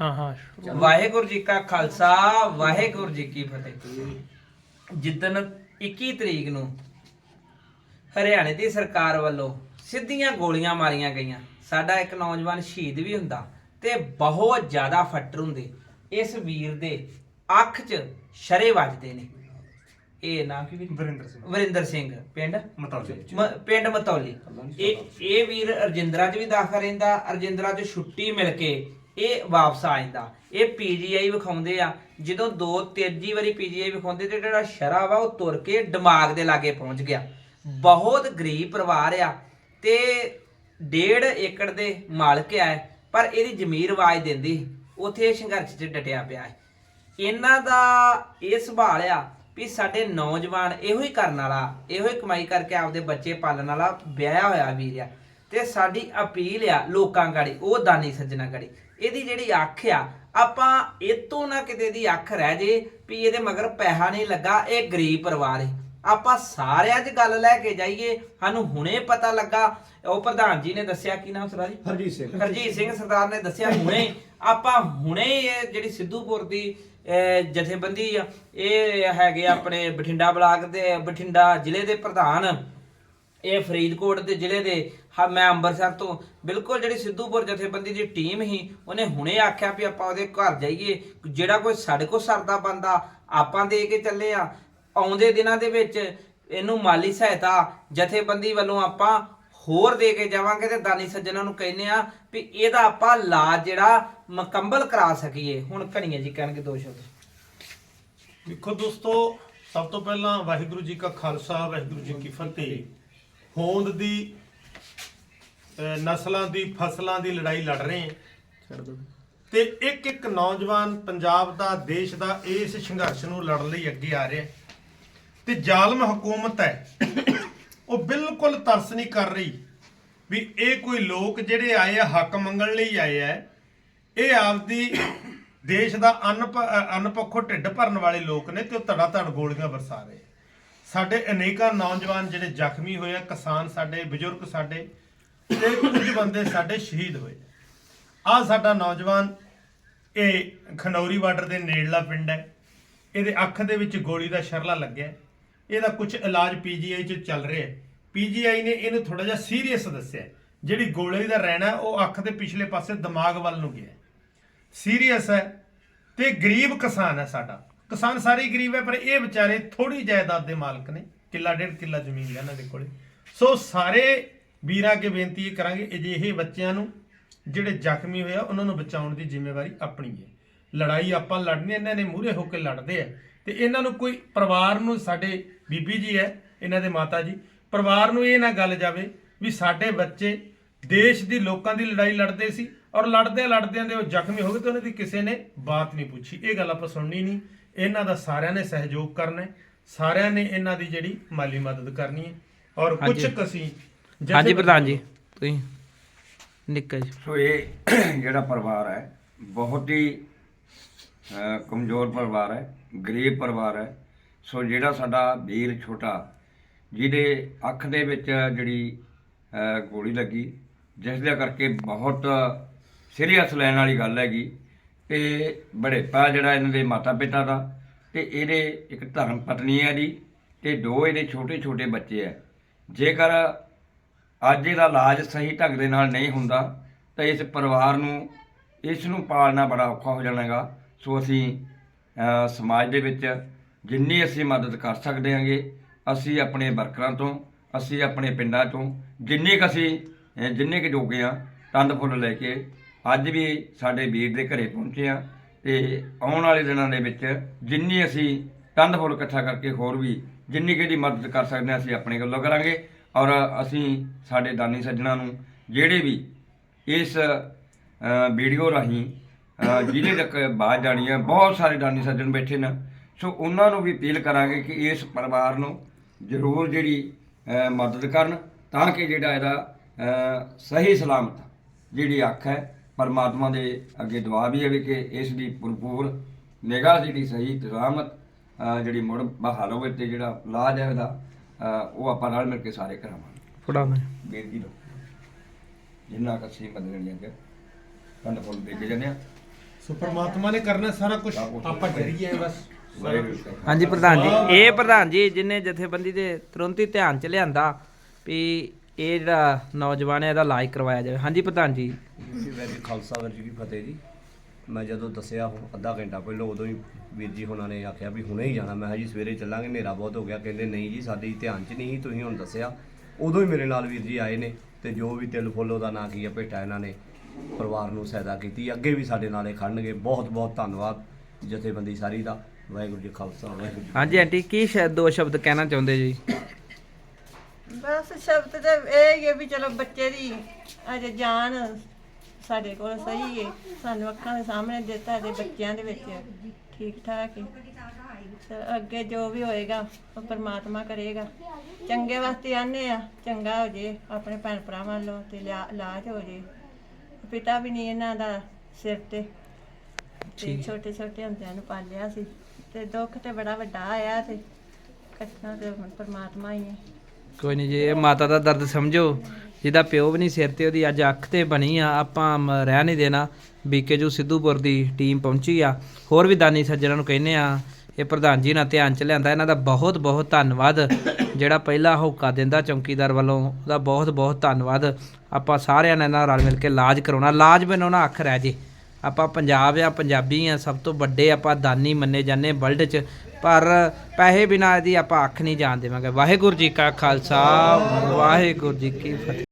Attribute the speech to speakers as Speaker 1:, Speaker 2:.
Speaker 1: ਹਾਂ ਹਾਂ।
Speaker 2: ਵਾਹਿਗੁਰੂ ਜੀ ਕਾ ਖਾਲਸਾ ਵਾਹਿਗੁਰੂ ਜੀ ਕੀ ਫਤਿਹ। ਜਿੱਦਨ 21 ਤਰੀਕ ਨੂੰ ਹਰਿਆਣੇ ਦੀ ਸਰਕਾਰ ਵੱਲੋਂ ਸਿੱਧੀਆਂ ਗੋਲੀਆਂ ਮਾਰੀਆਂ ਗਈਆਂ ਸਾਡਾ ਇੱਕ ਨੌਜਵਾਨ ਸ਼ਹੀਦ ਵੀ ਹੁੰਦਾ ਤੇ ਬਹੁਤ ਜ਼ਿਆਦਾ ਫੱਟਰ ਹੁੰਦੇ। ਇਸ ਵੀਰ ਦੇ ਅੱਖ 'ਚ ਸ਼ਰੇ ਵੱਜਦੇ ਨੇ। ਇਹ ਨਾਮ ਕੀ ਵੀ
Speaker 3: ਵਰਿੰਦਰ ਸਿੰਘ।
Speaker 2: ਵਰਿੰਦਰ ਸਿੰਘ ਪਿੰਡ?
Speaker 3: ਮਤੌਲੀ।
Speaker 2: ਪਿੰਡ ਮਤੌਲੀ। ਇਹ ਇਹ ਵੀਰ ਅਰਜਿੰਦਰਾ 'ਚ ਵੀ ਦਾਖਲ ਰਹਿੰਦਾ ਅਰਜਿੰਦਰਾ 'ਚ ਛੁੱਟੀ ਮਿਲ ਕੇ ਇਹ ਵਾਪਸ ਆ ਜਾਂਦਾ। ਇਹ ਪੀਜੀਆਈ ਵਿਖਾਉਂਦੇ ਆ। ਜਦੋਂ ਦੋ ਤੀਜੀ ਵਾਰੀ ਪੀਜੀਆਈ ਵਿਖਾਉਂਦੇ ਤੇ ਜਿਹੜਾ ਸ਼ਰਾ ਵਾ ਉਹ ਤੁਰ ਕੇ ਦਿਮਾਗ ਦੇ ਲਾਗੇ ਪਹੁੰਚ ਗਿਆ। ਬਹੁਤ ਗਰੀਬ ਪਰਿਵਾਰ ਆ ਤੇ ਡੇਢ ਏਕੜ ਦੇ ਮਾਲਕ ਆ ਪਰ ਇਹਦੀ ਜ਼ਮੀਰ ਆਵਾਜ਼ ਦਿੰਦੀ ਉਥੇ ਇਹ ਸੰਘਰਸ਼ 'ਚ ਡਟਿਆ ਪਿਆ ਹੈ ਇਹਨਾਂ ਦਾ ਇਹ ਸੁਭਾਅ ਆ ਵੀ ਸਾਡੇ ਨੌਜਵਾਨ ਇਹੋ ਹੀ ਕਰਨ ਵਾਲਾ ਇਹੋ ਹੀ ਕਮਾਈ ਕਰਕੇ ਆਪਦੇ ਬੱਚੇ ਪਾਲਣ ਵਾਲਾ ਵਿਆਹਿਆ ਹੋਇਆ ਵੀਰ ਆ। ਤੇ ਸਾਡੀ ਅਪੀਲ ਆ ਲੋਕਾਂ ਗਾੜੀ ਉਹ ਦਾਨੀ ਸੱਜਣਾ ਗਾੜੀ। ਇਹਦੀ ਜਿਹੜੀ ਅੱਖ ਆ ਆਪਾਂ ਇਹ ਤੋਂ ਨਾ ਕਿਤੇ ਦੀ ਅੱਖ ਰਹਿ ਜੇ ਵੀ ਇਹਦੇ ਮਗਰ ਪੈਸਾ ਨਹੀਂ ਲੱਗਾ ਇਹ ਗਰੀਬ ਪਰਿਵਾਰ ਹੈ ਆਪਾਂ ਸਾਰਿਆਂ 'ਚ ਗੱਲ ਲੈ ਕੇ ਜਾਈਏ ਸਾਨੂੰ ਹੁਣੇ ਪਤਾ ਲੱਗਾ ਉਹ ਪ੍ਰਧਾਨ ਜੀ ਨੇ ਦੱਸਿਆ ਕੀ ਨਾਮ ਸਰਾ ਜੀ?
Speaker 4: ਹਰਜੀਤ ਸਿੰਘ।
Speaker 2: ਹਰਜੀਤ ਸਿੰਘ ਸਰਦਾਰ ਨੇ ਦੱਸਿਆ ਹੁਣੇ ਆਪਾਂ ਹੁਣੇ ਇਹ ਜਿਹੜੀ ਸਿੱਧੂਪੁਰ ਦੀ ਜਥੇਬੰਦੀ ਆ ਇਹ ਹੈਗੇ ਆਪਣੇ ਬਠਿੰਡਾ ਬਲਾਕ ਦੇ ਬਠਿੰਡਾ ਜ਼ਿਲ੍ਹੇ ਦੇ ਪ੍ਰਧਾਨ। ਇਹ ਫਰੀਦਕੋਟ ਦੇ ਜ਼ਿਲ੍ਹੇ ਦੇ ਹਾਂ, ਮੈਂ ਅੰਮ੍ਰਿਤਸਰ ਤੋਂ। ਬਿਲਕੁਲ ਜਿਹੜੀ ਸਿੱਧੂਪੁਰ ਜਥੇਬੰਦੀ ਦੀ ਟੀਮ ਹੀ ਉਹਨੇ ਹੁਣੇ ਆਖਿਆ ਵੀ ਆਪਾਂ ਉਹਦੇ ਘਰ ਜਾਈਏ। ਜਿਹੜਾ ਕੋਈ ਸਾਡੇ ਕੋਲ ਸਰਦਾ ਬੰਦਾ, ਆਪਾਂ ਦੇ ਕੇ ਚੱਲੇ ਆ। ਆਉਂਦੇ ਦਿਨਾਂ ਦੇ ਵਿੱਚ ਇਹਨੂੰ ਮਾਲੀ ਸਹਾਇਤਾ ਜਥੇਬੰਦੀ ਵੱਲੋਂ ਆਪਾਂ ਹੋਰ ਦੇ ਕੇ ਜਾਵਾਂਗੇ ਤੇ ਦਾਨੀ ਸੱਜਣਾਂ ਨੂੰ ਕਹਿੰਦੇ ਆ ਵੀ ਇਹਦਾ ਆਪਾਂ ਇਲਾਜ ਜਿਹੜਾ ਮੁਕੰਮਲ ਕਰਾ ਸਕੀਏ। ਹੁਣ ਘਣੀਆਂ ਜੀ ਕਹਿਣਗੇ ਦੋ ਸ਼ਬਦ।
Speaker 3: ਦੇਖੋ ਦੋਸਤੋ, ਸਭ ਤੋਂ ਪਹਿਲਾਂ ਵਾਹਿਗੁਰੂ ਜੀ ਕਾ ਖਾਲਸਾ, ਵਾਹਿਗੁਰੂ ਜੀ ਕੀ ਫਤਿਹ। ਹੋਂਦ ਦੀ ਨਸਲਾਂ ਦੀ ਫਸਲਾਂ ਦੀ ਲੜਾਈ ਲੜ ਰਹੇ ਹਾਂ। ਤੇ ਇੱਕ ਇੱਕ ਨੌਜਵਾਨ ਪੰਜਾਬ ਦਾ ਦੇਸ਼ ਦਾ ਇਸ ਸੰਘਰਸ਼ ਨੂੰ ਲੜਨ ਲਈ ਅੱਗੇ ਆ ਰਿਹਾ। ਤੇ ਜ਼ਾਲਮ ਹਕੂਮਤ ਹੈ ਉਹ ਬਿਲਕੁਲ ਤਰਸ ਨਹੀਂ ਕਰ ਰਹੀ ਵੀ ਇਹ ਕੋਈ ਲੋਕ ਜਿਹੜੇ ਆਏ ਆ ਹੱਕ ਮੰਗਣ ਲਈ ਆਏ ਆ ਇਹ ਆਪਦੀ ਦੇਸ਼ ਦਾ ਅੰਨ ਭ- ਅ, ਅੰਨ ਪੱਖੋਂ ਢਿੱਡ ਭਰਨ ਵਾਲੇ ਲੋਕ ਨੇ ਤੇ ਉਹ ਧੜਾ ਧੜ ਗੋਲੀਆਂ ਵਰਸਾ ਰਹੇ ਸਾਡੇ ਅਨੇਕਾਂ ਨੌਜਵਾਨ ਜਿਹੜੇ ਜ਼ਖਮੀ ਹੋਏ ਆ, ਕਿਸਾਨ ਸਾਡੇ, ਬਜ਼ੁਰਗ ਸਾਡੇ, ਤੇ ਕੁਝ ਬੰਦੇ ਸਾਡੇ ਸ਼ਹੀਦ ਹੋਏ। ਆ ਸਾਡਾ ਨੌਜਵਾਨ, ਇਹ ਖਨੌਰੀ ਬਾਰਡਰ ਦੇ ਨੇੜਲਾ ਪਿੰਡ ਹੈ। ਇਹਦੇ ਅੱਖ ਦੇ ਵਿੱਚ ਗੋਲੀ ਦਾ ਸ਼ਰਲਾ ਲੱਗਿਆ। ਇਹਦਾ ਕੁਝ ਇਲਾਜ ਪੀਜੀਆਈ 'ਚ ਚੱਲ ਰਿਹਾ ਹੈ। ਪੀਜੀਆਈ ਨੇ ਇਹਨੂੰ ਥੋੜਾ ਜਿਹਾ ਸੀਰੀਅਸ ਦੱਸਿਆ ਜਿਹੜੀ ਗੋਲੀ ਦਾ ਰਹਿਣਾ, ਉਹ ਅੱਖ ਦੇ ਪਿਛਲੇ ਪਾਸੇ ਦਿਮਾਗ ਵੱਲ ਨੂੰ ਗਿਆ ਸੀਰੀਅਸ ਹੈ ਤੇ ਗਰੀਬ ਕਿਸਾਨ ਹੈ ਸਾਡਾ। ਕਿਸਾਨ ਸਾਰੇ ਗਰੀਬ ਹੈ, ਪਰ ਇਹ ਵਿਚਾਰੇ ਥੋੜੀ ਜਾਇਦਾਦ ਦੇ ਮਾਲਕ ਨੇ। ਕਿੱਲਾ ਡੇਢ ਕਿੱਲਾ ਜ਼ਮੀਨ ਹੈ ਇਹਨਾਂ ਦੇ ਕੋਲੇ। ਸੋ ਸਾਰੇ ਵੀਰਾਂ ਅੱਗੇ ਬੇਨਤੀ ਇਹ ਕਰਾਂਗੇ, ਅਜਿਹੇ ਬੱਚਿਆਂ ਨੂੰ ਜਿਹੜੇ ਜ਼ਖਮੀ ਹੋਏ ਆ, ਉਹਨਾਂ ਨੂੰ ਬਚਾਉਣ ਦੀ ਜ਼ਿੰਮੇਵਾਰੀ ਆਪਣੀ ਹੈ। ਲੜਾਈ ਆਪਾਂ ਲੜਨੀ ਇਹਨਾਂ ਨੇ ਮੂਹਰੇ ਹੋ ਕੇ ਲੜਦੇ ਆ। ਤੇ ਇਹਨਾਂ ਨੂੰ ਕੋਈ ਪਰਿਵਾਰ ਨੂੰ, ਸਾਡੇ ਬੀਬੀ ਜੀ ਹੈ, ਇਹਨਾਂ ਦੇ ਮਾਤਾ ਜੀ, ਪਰਿਵਾਰ ਨੂੰ ਇਹ ਨਾ ਗੱਲ ਜਾਵੇ ਵੀ ਸਾਡੇ ਬੱਚੇ ਦੇਸ਼ ਦੀ ਲੋਕਾਂ ਦੀ ਲੜਾਈ ਲੜਦੇ ਸੀ ਔਰ ਲੜਦੇ ਲੜਦਿਆਂ ਦੇ ਉਹ ਜ਼ਖਮੀ ਹੋ ਗਏ ਤੇ ਉਹਨਾਂ ਦੀ ਕਿਸੇ ਨੇ ਬਾਤ ਨਹੀਂ ਪੁੱਛੀ। ਇਹ ਗੱਲ ਆਪਾਂ ਸੁਣਨੀ ਨਹੀਂ। ਇਹਨਾਂ ਦਾ ਸਾਰਿਆਂ ਨੇ ਸਹਿਯੋਗ ਕਰਨਾ ਹੈ ਸਾਰਿਆਂ ਨੇ ਇਹਨਾਂ ਦੀ ਜਿਹੜੀ ਮਾਲੀ ਮਦਦ ਕਰਨੀ ਹੈ। ਔਰ ਕੁਝ। ਕਸੀ
Speaker 2: ਹਾਂਜੀ ਪ੍ਰਧਾਨ ਜੀ ਤੁਸੀਂ ਨਿੱਕਾ ਜੀ
Speaker 4: ਸੋ ਇਹ ਜਿਹੜਾ ਪਰਿਵਾਰ ਹੈ ਬਹੁਤ ਹੀ ਕਮਜ਼ੋਰ ਪਰਿਵਾਰ ਹੈ ਗਰੀਬ ਪਰਿਵਾਰ ਹੈ। ਸੋ ਜਿਹੜਾ ਸਾਡਾ ਵੀਰ ਛੋਟਾ ਜਿਹਦੇ ਅੱਖ ਦੇ ਵਿੱਚ ਜਿਹੜੀ ਗੋਲੀ ਲੱਗੀ ਜਿਸ ਦੇ ਕਰਕੇ ਬਹੁਤ ਸੀਰੀਅਸ ਲੈਣ ਵਾਲੀ ਗੱਲ ਹੈਗੀ। ਤੇ ਬੜੇਪਾ ਜਿਹੜਾ ਇਹਨਾਂ ਦੇ ਮਾਤਾ ਪਿਤਾ ਦਾ ਤੇ ਇਹਦੇ ਇੱਕ ਧਰਮ ਪਤਨੀ ਹੈ ਜੀ ਤੇ ਦੋ ਇਹਦੇ ਛੋਟੇ ਛੋਟੇ ਬੱਚੇ ਹੈ। ਜੇਕਰ ਅੱਜ ਇਹਦਾ ਇਲਾਜ ਸਹੀ ਢੰਗ ਦੇ ਨਾਲ ਨਹੀਂ ਹੁੰਦਾ, ਤਾਂ ਇਸ ਪਰਿਵਾਰ ਨੂੰ, ਇਸ ਨੂੰ ਪਾਲਣਾ ਬੜਾ ਔਖਾ ਹੋ ਜਾਣਾਗਾ। ਸੋ ਅਸੀਂ ਸਮਾਜ ਦੇ ਵਿੱਚ ਜਿੰਨੀ ਅਸੀਂ ਮਦਦ ਕਰ ਸਕਦੇ ਹਾਂਗੇ, ਅਸੀਂ ਆਪਣੇ ਵਰਕਰਾਂ ਤੋਂ, ਅਸੀਂ ਆਪਣੇ ਪਿੰਡਾਂ ਤੋਂ, ਜਿੰਨੇ ਕੁ ਅਸੀਂ ਜਿੰਨੇ ਕੁ ਜੋਗੇ ਆ ਤੰਦ ਫੁੱਲ ਲੈ ਕੇ ਅੱਜ ਵੀ ਸਾਡੇ ਵੀਰ ਦੇ ਘਰੇ ਪਹੁੰਚੇ ਆ ਤੇ ਆਉਣ ਵਾਲੇ ਦਿਨਾਂ ਦੇ ਵਿੱਚ ਜਿੰਨੀ ਅਸੀਂ ਤੰਦ ਫੁੱਲ ਇਕੱਠਾ ਕਰਕੇ ਹੋਰ ਵੀ ਜਿੰਨੀ ਕੁ ਮਦਦ ਕਰ ਸਕਦੇ ਹਾਂ ਅਸੀਂ ਆਪਣੇ ਵੱਲੋਂ ਕਰਾਂਗੇ ਔਰ ਅਸੀਂ ਸਾਡੇ ਦਾਨੀ ਸੱਜਣਾ ਨੂੰ ਜਿਹੜੇ ਵੀ ਇਸ ਵੀਡੀਓ ਰਾਹੀਂ ਅ, ਤੱਕ ਬਾਹਰ ਜਾਣੀ ਹੈ ਬਹੁਤ ਸਾਰੇ ਦਾਨੀ ਸੱਜਣ ਬੈਠੇ ਨੇ। ਸੋ ਉਹਨਾਂ ਨੂੰ ਵੀ ਅਪੀਲ ਕਰਾਂਗੇ ਕਿ ਇਸ ਪਰਿਵਾਰ ਨੂੰ ਜ਼ਰੂਰ ਜਿਹੜੀ ਮਦਦ ਕਰਨ ਤਾਂ ਕਿ ਜਿਹੜਾ ਇਹਦਾ ਸਹੀ ਸਲਾਮਤ ਜਿਹੜੀ ਅੱਖ ਹੈ ਪਰਮਾਤਮਾ ਦੇ ਅੱਗੇ ਦੁਆ ਵੀ ਹੈ ਵੀ ਕਿ ਇਸ ਦੀ ਭਰਪੂਰ ਨਿਗਾਹ ਜਿਹੜੀ ਸਹੀ ਤੇ ਸਲਾਮਤ ਅ, ਜਿਹੜੀ ਮੁੜ ਬਹਾਲ ਹੋਵੇ ਤੇ ਜਿਹੜਾ ਇਲਾਜ ਹੈ ਉਹਦਾ ਉਹ ਆਪਾਂ ਨਾਲ ਮਿਲ ਕੇ ਸਾਰੇ ਕਰਾਵਾਂਗੇ।
Speaker 2: ਫੜਾ ਮੈਂ
Speaker 4: ਬੇਨਤੀ ਲੋ ਜਿੰਨਾ ਕੁ ਅਸੀਂ ਮਦਦ ਕਰਨੀ ਹੈ ਕੰਨ ਫੁੱਲ ਦੇ ਕੇ ਜਾਂਦੇ ਆ
Speaker 3: ਸੋ ਪ੍ਰਮਾਤਮਾ ਨੇ ਕਰਨਾ ਸਾਰਾ ਕੁਝ ਆਪਾਂ ਜਰੀਏ ਹਾਂ ਬਸ।
Speaker 4: ਜੀ।
Speaker 2: ਹਾਂਜੀ ਪ੍ਰਧਾਨ ਜੀ ਇਹ ਪ੍ਰਧਾਨ ਜੀ ਜਿਨੇ ਜਥੇਬੰਦੀ ਦੇ ਤੁਰੰਤ ਹੀ ਧਿਆਨ ਚ ਲਿਆਂਦਾ ਵੀ ਇਹ ਜਿਹੜਾ ਨੌਜਵਾਨ ਹੈ ਇਹਦਾ ਇਲਾਜ ਕਰਵਾਇਆ ਜਾਵੇ। ਹਾਂਜੀ ਪ੍ਰਧਾਨ ਜੀ।
Speaker 5: ਜੀ ਵੈਰੀ ਖਾਲਸਾ ਵੀਰ ਜੀ ਕੀ ਫਤਿਹ ਜੀ। ਮੈਂ ਜਦੋਂ ਦੱਸਿਆ ਉਹ ਅੱਧਾ ਘੰਟਾ ਪਹਿਲਾਂ ਉਦੋਂ ਹੀ ਵੀਰ ਜੀ ਉਹਨਾਂ ਨੇ ਆਖਿਆ ਵੀ ਹੁਣੇ ਹੀ ਜਾਣਾ। ਮੈਂ ਕਿਹਾ ਜੀ ਸਵੇਰੇ ਚੱਲਾਂਗੇ ਹਨੇਰਾ ਬਹੁਤ ਹੋ ਗਿਆ। ਕਹਿੰਦੇ ਨਹੀਂ ਜੀ ਸਾਡੀ ਧਿਆਨ 'ਚ ਨਹੀਂ ਸੀ ਤੁਸੀਂ ਹੁਣ ਦੱਸਿਆ। ਉਦੋਂ ਹੀ ਮੇਰੇ ਨਾਲ ਵੀਰ ਜੀ ਆਏ ਨੇ ਤੇ ਜੋ ਵੀ ਤਿਲ ਫੁੱਲ ਉਹਦਾ ਨਾਂ ਕੀ ਹੈ ਭੇਟਾ ਇਹਨਾਂ ਨੇ ਪਰਿਵਾਰ ਨੂੰ ਸਹਾਇਤਾ ਕੀਤੀ। ਅੱਗੇ ਵੀ ਸਾਡੇ ਨਾਲ ਇਹ ਖੜਨਗੇ। ਬਹੁਤ ਬਹੁਤ ਧੰਨਵਾਦ ਜਥੇਬੰਦੀ ਸਾਰੀ ਦਾ। ਵਾਹਿਗੁਰੂ ਜੀ ਕਾ ਖਾਲਸਾ ਵਾਹਿਗੁਰੂ ਜੀ
Speaker 2: ਹਾਂਜੀ ਆਂਟੀ ਕੀ ਸ਼ਾਇਦ ਦੋ ਸ਼ਬਦ ਕਹਿਣਾ ਚਾਹੁੰਦੇ ਜੀ?
Speaker 6: ਬਸ ਸ਼ਬਦ ਤੇ ਇਹ ਹੀ ਹੈ ਵੀ ਚਲੋ ਬੱਚੇ ਦੀ ਅਜੇ ਜਾਨ ਸਾਡੇ ਕੋਲ ਸਹੀ ਹੈ ਸਾਨੂੰ ਅੱਖਾਂ ਦੇ ਸਾਹਮਣੇ ਦਿੱਤਾ ਤੇ ਬੱਚਿਆਂ ਦੇ ਵਿੱਚ। ਠੀਕ ਠਾਕ ਹੈ ਅੱਗੇ ਜੋ ਵੀ ਹੋਏਗਾ ਉਹ ਪਰਮਾਤਮਾ ਕਰੇਗਾ। ਚੰਗੇ ਵਾਸਤੇ ਆਨੇ ਆ। ਚੰਗਾ ਹੋ ਜੇ ਆਪਣੇ ਭੈਣ ਭਰਾਵਾਂ ਵੱਲੋਂ ਤੇ ਇਲਾਜ ਹੋ ਜੇ। ਪਿਤਾ ਵੀ ਨਹੀਂ ਇਹਨਾਂ ਦਾ ਸਿਰ ਤੇ। ਤੇ ਛੋਟੇ ਛੋਟੇ ਹੁੰਦਿਆਂ ਨੂੰ ਪਾਲਿਆ ਸੀ। ਤੇ ਦੁੱਖ ਤੇ ਬੜਾ ਵੱਡਾ ਆਇਆ ਤੇ। ਕੱਟਣਾ ਤੇ ਪਰਮਾਤਮਾ ਹੀ ਹੈ
Speaker 2: ਕੋਈ ਨਹੀਂ ਜੀ, ਇਹ ਮਾਤਾ ਦਾ ਦਰਦ ਸਮਝੋ। ਜਿਹਦਾ ਪਿਓ ਵੀ ਨਹੀਂ ਸਿਰ ਤੇ, ਉਹਦੀ ਅੱਜ ਅੱਖ ਤੇ ਬਣੀ ਆ, ਆਪਾਂ ਮ- ਰਹਿ ਨਹੀਂ ਦੇਣਾ। ਬੀਕੇਜੂ ਸਿੱਧੂਪੁਰ ਦੀ ਟੀਮ ਪਹੁੰਚੀ ਆ। ਹੋਰ ਵੀ ਦਾਨੀ ਸੱਜਣਾਂ ਨੂੰ ਕਹਿੰਨੇ ਆ, ਇਹ ਪ੍ਰਧਾਨ ਜੀ ਨਾਲ ਧਿਆਨ ਚ ਲਿਆਂਦਾ, ਇਹਨਾਂ ਦਾ ਬਹੁਤ ਬਹੁਤ ਧੰਨਵਾਦ। ਜਿਹੜਾ ਪਹਿਲਾ ਹੋਕਾ ਦਿੰਦਾ ਚੌਕੀਦਾਰ ਵੱਲੋਂ, ਉਹਦਾ ਬਹੁਤ ਬਹੁਤ ਧੰਨਵਾਦ। ਆਪਾਂ ਸਾਰਿਆਂ ਨੇ ਨਾਲ ਰਲ ਮਿਲ ਕੇ ਇਲਾਜ ਕਰਾਉਣਾ। ਇਲਾਜ ਬਣਾਉਣਾ ਅੱਖ ਰਹਿ ਜੇ। ਆਪਾਂ ਪੰਜਾਬ ਆ, ਪੰਜਾਬੀ ਆ, ਸਭ ਤੋਂ ਵੱਡੇ ਆਪਾਂ ਦਾਨੀ ਮੰਨੇ ਜਾਂਦੇ ਵਰਲਡ 'ਚ। ਪਰ ਪੈਸੇ ਬਿਨਾਂ ਇਹਦੀ ਆਪਾਂ ਅੱਖ ਨਹੀਂ ਜਾਣ ਦੇਵਾਂਗੇ। ਵਾਹਿਗੁਰੂ ਜੀ ਕਾ ਖਾਲਸਾ, ਵਾਹਿਗੁਰੂ ਜੀ ਕੀ ਫਤਿਹ।